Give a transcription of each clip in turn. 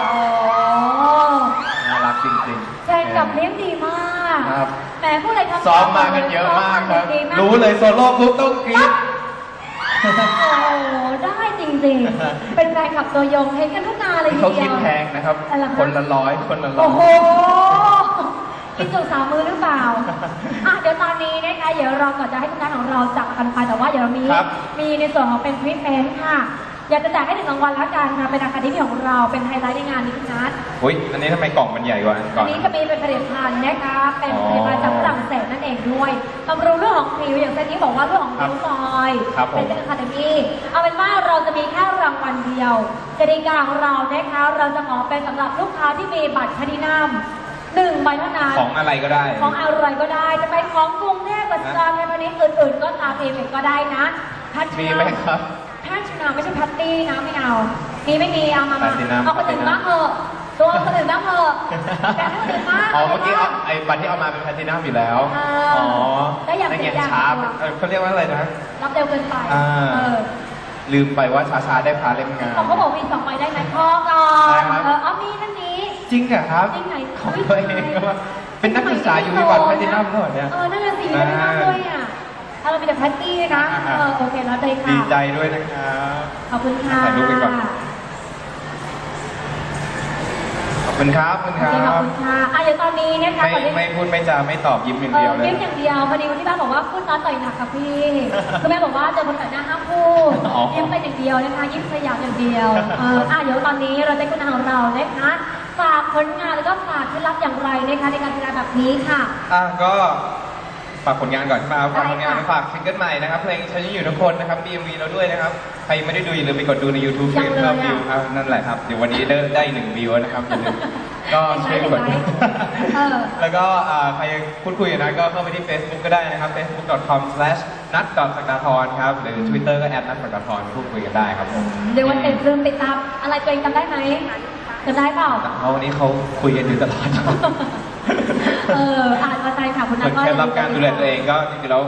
อ๋อ น่ารักจริงๆแฟนกลับเลี้ยงดีมากครับ แหมพูดอะไรครับซ้อมมากันเยอะมากครับดีมากรู้เลยโซโล่ปุ๊บต้องกรี๊ด โอ้โห ได้จริงๆ เป็นแฟนคลับตัวยงเห็นกันทุกงานเลยทีเขาเดีคิยดว แพงนะครับ อะไรคะ คนละร้อยคนละร้อโอ้ยโหกินจุสามมือหรือเปล่า อะเดี๋ยวตอนนี้นะคะ เดี๋ยวเราก่อนจะให้ทุกท่านของเราจับกันไปแต่ว่าเดี๋ยวเรามีครับ มีในส่วนของเป็นทริปเมนต์ค่ะ อยากจะแจกให้ถึงรางวัลแล้วกันค่ะเป็นอาคาเดมี่ของเราเป็นไฮไลท์ในงานนี้ทุกนัดอุ้ยอันนี้ทำไมกล่องมันใหญ่กว่าอันก่อัอนน นี้จะมีเป็นผลิตภัณฑ์นะคะเป็นอ๋อผลิตภัณฑ์จากฝรั่งเศสนั่นเองด้วยบำรุงเรื่องของผิวอย่างเช่นนี้บอกว่าเรื่องของผิวซอยครับผม เป็นเซนคาเดมี่เอาเป็นว่าเราจะมีแค่รางวัลเดียวกติกาของเรานะคะเราจะขอเป็นสำหรับลูกค้าที่มีบัตรแพลตินัมหนึ่งใบเท่านั้น ของอะไรก็ได้ ของอะไรก็ได้ จะไปของกรุงเทพปัจจุบันในวันนี้อื่นๆก็ตามเอเมก็ได้นะแพลติมีนัไหมครับแพลติ นัมไม่ใช่แพตตี้นะไม่เอามีไม่มีเอามามา Platinum เอาคนอื่นบ้างเถอะตัวคนอื่นบ้างเถอะแต่ให้คนอื่นบ้าง อ๋อเมื่อกี้เอาไอ้บัตรที่เอามาเป็นแพลตินัมอยู่แล้วเอออ๋อ๋อก็อย่างนั่นไงเป็นอย่างช้าตัวเออเขาเรียกว่าอะไรนะ รับเร็วเกินไปอ่า เออลืมไปว่าช้าๆได้พาเล่มงาน เขาก็บอกมีสองใบได้ไหมพอก่อได้นครับ เออเอามีนั่นนี้ จริงเหรอครับจริงไหนของตัวเองก็ว่าเป็นนักศึกษาอยู่มีบัตรแพลตินัมด้วยเนี่ย เออ นั่นน่ะสิไม่ได้นับด้วยอะถ้า เรามีแต่แพตตี้นะอ่า เออโอเคแล้วเลยค่ะดีใจด้วยนะครับ ขอบคุณค่ะถ่ายรูปไปก่อน ขอบคุณครับขอบคุณคโอรัเคขอบบคุณค่ะอะเดี๋ยวตอนนี้นะคะไม่ก่อนที่ ไม่พูดไม่จาไม่ตอบยิ้มอย่างเอเดียอวเลยยิ้มอย่างเดียวพอดีวันที่บ้านบอกว่าพูดน้อยต่อยหนักค่ะพี่คือแม่บอกว่าเจอคนแปลกหน้าห้ามพูดอ๋อยิ้มไปอย่างเดียวนะคะยิ้มสยามอย่างเดียวเอออะเดี๋ยวตอนนี้เราจะคุณของเรานะคะฝากผลงานแล้วก็ฝากเคล็ดลับอย่างไรนะคะในการทำงานแบบนี้ค่ะ อะก็ ฝากผลงานก่อนมาฝากผลงานได้ค่ะฝากซิงเกิลใหม่นะครับเพลงฉันยังอยู่ทุกคนนะครับ DMV เราด้วยนะครับใครยังไม่ได้ดูอย่าลืมไปกดดูใน YouTube ช่วยยังเลยเพิ่มอะวิวครับนั่นแหละครับเดี๋ยววันนี้ได้ได้หนึ่งวิวนะครับอย่าลืมก็ช่วยกดเห็นไหมเออแล้วก็อ่าใครพูดคุยกันนะก็เข้าไปที่ Facebook ก็ได้นะครับ facebook.com/nat.sakdapon ครับหรือ Twitter ก็ @nat.sakdapon พูดคุยกันได้ครับผมเดี๋ยววันเต็มลืมติดตามอะไรตัวเองจำได้ไหมจำได้เปล่าเพราะวันนี้เขาคุยกันอยู่ตลอด เอออ่านมาใจค่ะคุณส่นัวนเคล็ดลับการดูแลตัวเองก็จริงๆแล้ว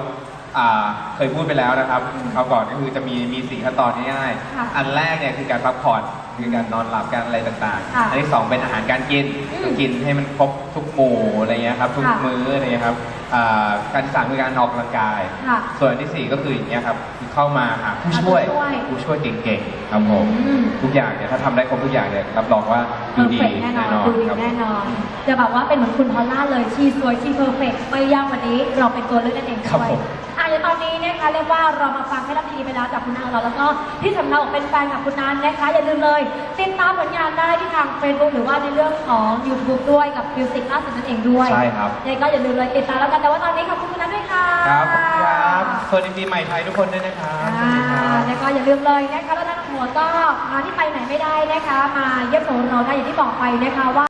อ่าเคยพูดไปแล้วนะครับคราวก่อนก็คือจะมีมีสี่ขั้นตอนง่ายค่ะ ๆอันแรกเนี่ยคือการพักผ่อนคือการนอนหลับการอะไรต่างค่ะๆอันที่สองเป็นอาหารการกินอืมต้องกินให้มันครบทุกหมู่อะไรเงี้ยครับทุกค่ะ มื้ออะไรเงี้ยครับอ่าการที่สามคือการออกกำลังกาย ค่ะ ส่วนอันที่สี่ก็คืออย่างเงี้ยครับคือเข้ามาหาผู้ช่วยหาผู้ช่วยผู้ช่วยเก่งๆครับผมอืม ทุกอย่างเนี่ยถ้าทำได้ครบทุกอย่างเนี่ยรับรองว่าเพดูอร์ดีเฟกแน่นอนดูดีครับ แน่นอน จะแบบว่าเป็นเหมือนคุณพอลล่าเลยชีสวยชีเพอร์เฟกไม่ยากวันนี้เราเป็นตัวเลือกนั่นเองครับด้วยผม อะ เดี๋ยวตอนนี้นะคะเรียกว่าเรามาฟังให้รับดีไปแล้วจากคุณนางเราแล้วก็ที่สำคัญของเป็นแฟนกับคุณนันนะคะอย่าลืมเลยติดตามผลงานได้ที่ทาง Facebook หรือว่าในเรื่องของ YouTube ด้วยกับมิวสิกล่าสุดนั่นเองด้วยใช่ครับ ยังไงก็อย่าลืมเลยติดตามแล้วกันแต่ว่าตอนนี้ขอบคุณคุณนันด้วยค่ะครับขอบคุณครับสวัสดีปีใหม่ไทยทุกคนด้วยนะครับสวัสดีคอ่ารับ แล้วก็อย่าลืมเลยนะคะแล้วท่านหัวก็มาที่ไปไหนไม่ได้นะคะ มาเยี่ยมชมเราได้อย่างที่บอกไปนะคะว่า